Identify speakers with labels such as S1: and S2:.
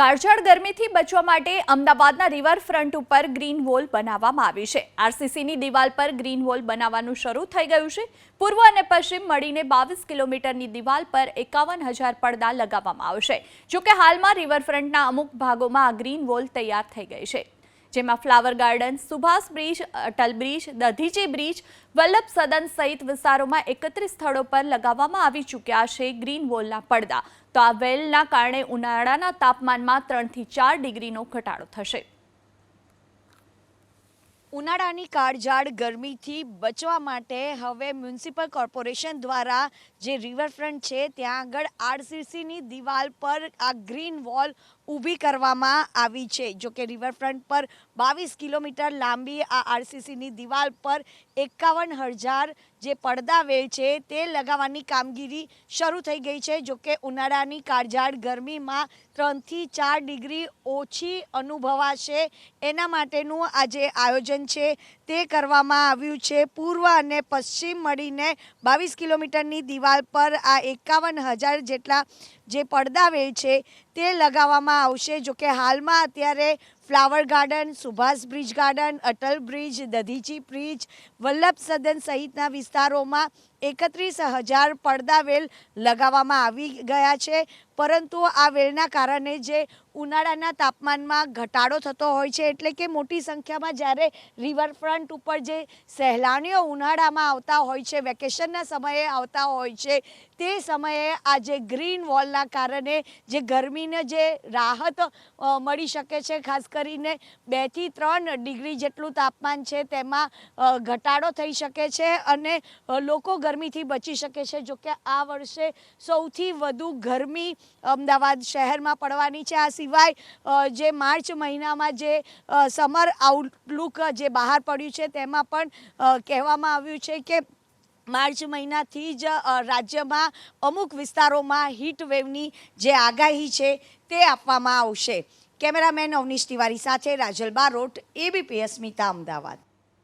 S1: કાળઝાળ ગરમીથી બચવા માટે અમદાવાદના રિવરફ્રન્ટ ઉપર ગ્રીન વોલ બનાવવામાં આવી છે. આરસીસીની દિવાલ પર ગ્રીન વોલ બનાવવાનું શરૂ થઈ ગયું છે. પૂર્વ અને પશ્ચિમ મળીને બાવીસ કિલોમીટરની દિવાલ પર એકાવન હજાર પડદા લગાવવામાં આવશે. જોકે હાલમાં રિવરફ્રન્ટના અમુક ભાગોમાં આ ગ્રીન વોલ તૈયાર થઈ ગઈ છે. જેમાં flower garden Subhash bridge, Atal bridge Dadhichi bridge, Vallabh Sadan સહિત વિસ્તારોમાં એકત્રીસ સ્થળો પર લગાવવામાં આવી ચૂક્યા છે ગ્રીન વોલના પડદા. તો આ વેલના કારણે ઉનાળાના તાપમાનમાં ત્રણથી ચાર ડિગ્રીનો ઘટાડો થશે.
S2: ઉનાળાની કાળઝાળ ગરમીથી બચવા માટે હવે મ્યુનિસિપલ કોર્પોરેશન દ્વારા જે રિવરફ્રન્ટ છે, ત્યાં આગળ આરસીસીની દિવાલ પર આ ગ્રીન વોલ ઊભી કરવામાં આવી છે. જો કે રિવરફ્રન્ટ પર બાવીસ કિલોમીટર લાંબી આ આરસીસીની દિવાલ પર એકાવન હજાર જે પડદા વેલ છે, તે લગાવવાની કામગીરી શરૂ થઈ ગઈ છે. જો કે ઉનાળાની કાળઝાળ ગરમીમાં ત્રણથી ચાર ડિગ્રી ઓછી અનુભવાશે. એના માટેનું આજે આયોજન છે તે કરવામાં આવ્યું છે. પૂર્વ અને પશ્ચિમ મળીને બાવીસ કિલોમીટરની દિવાલ પર આ એકાવન હજાર જેટલા જે પડદા વેલ છે તે લગાવવામાં આવશે. જોકે હાલમાં અત્યારે flower garden, Subhash bridge garden, Atal bridge, Dadhichi bridge, Vallabh Sadan સહિતના વિસ્તારોમાં એકત્રીસ હજાર પડદા વેલ લગાવવામાં આવી ગયા છે. પરંતુ આ વેલના કારણે જે ઉનાળાના તાપમાનમાં ઘટાડો થતો હોય છે, એટલે કે મોટી સંખ્યામાં જ્યારે રિવરફ્રન્ટ ઉપર જે સહેલાણીઓ ઉનાળામાં આવતા હોય છે વેકેશનના સમયે આવતા હોય છે, તે સમયે આ જે ગ્રીન વોલના કારણે જે ગરમીને જે રાહત મળી શકે છે, ખાસ કરીને બેથી ત્રણ ડિગ્રી જેટલું તાપમાન છે, તેમાં ઘટાડો થઈ શકે છે અને લોકો ગરમીથી બચી શકે છે. જોકે આ વર્ષે સૌથી વધુ ગરમી અમદાવાદ શહેરમાં પડવાની છે. આ સિવાય જે માર્ચ મહિનામાં જે સમર આઉટલુક જે બહાર પડ્યું છે. તેમાં પણ કહેવામાં આવ્યું છે કે માર્ચ મહિનાથી જ રાજ્યમાં અમુક વિસ્તારોમાં હીટ વેવની જે આગાહી છે તે આપવામાં આવશે. કેમેરામેન અવનીશ તિવારી સાથે રાજલ બારોટ એબીપી અસ્મિતા અમદાવાદ.